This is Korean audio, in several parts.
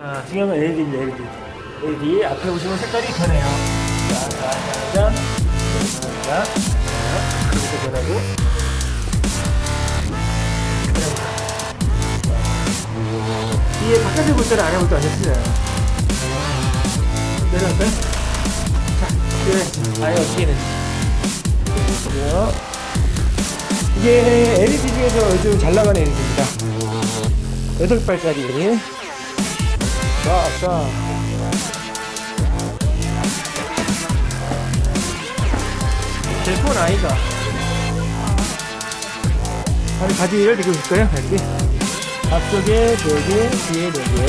아, 중요한 건 LED입니다, LED. LED 앞에 보시면 색깔이 변해요. 자, 자, 자, 이렇게 변하고. 뒤에 바깥에 볼 때는 안에 볼 때 완전 틀려요. 내려갈까요? 자, 그래. 아예 어떻게. 보세요. 이게 LED 중에서 요즘 잘 나가는 LED입니다. 8발짜리. 자, 자. 제폰 아이가. 아니, 바지를 들고 있을까요? 이렇게. 앞쪽에 4개, 뒤에 4개.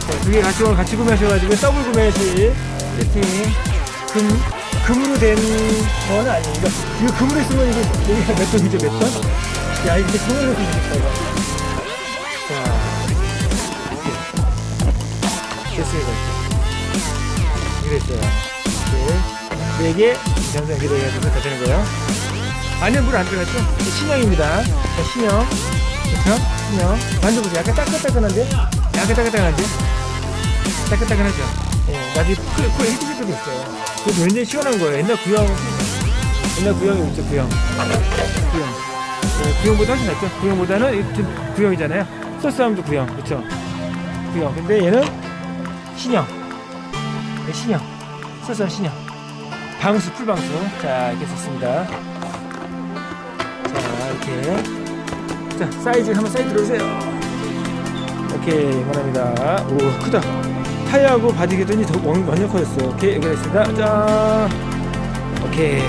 자, 두개 같이 오늘 같이 구매하셔가지고 더블 구매하실 세팅. 금, 금으로 된 건 아니에요. 이거, 이거 금으로 있으면 이게 몇 돈이죠, 몇 돈? 야, 이거 금으로 쓰겠다, 이거. 됐습니다. 이랬어요. 네. 네 개, 영상 기대해가지고 다 되는 거예요. 안에 물 안 들어갔죠? 이게 신형입니다. 자, 신형. 그렇죠? 신형. 만져보세요. 약간 따끈따끈한데? 약간 따끈따끈한데? 따끈따끈하죠? 예, 나중에 쿨, 쿨 해주실 때도 있어요. 그래도 굉장히 시원한 거예요. 옛날 구형, 옛날 구형이 있죠, 구형. 구형. 예, 구형보다 훨씬 낫죠? 구형보다는 구형이잖아요. 소스함도 구형, 그쵸? 구형. 근데 얘는 신형. 네, 신형. 소스함 신형. 방수, 풀방수. 자, 이렇게 썼습니다. 자, 이렇게. 자, 사이즈 한번 사이즈 들어주세요. 오케이, 이만합니다. 오, 크다. 타이어하고 바디 개돈이 더 완- 완전 커졌어요. 오케이, 여기 있습니다. 자, 오케이.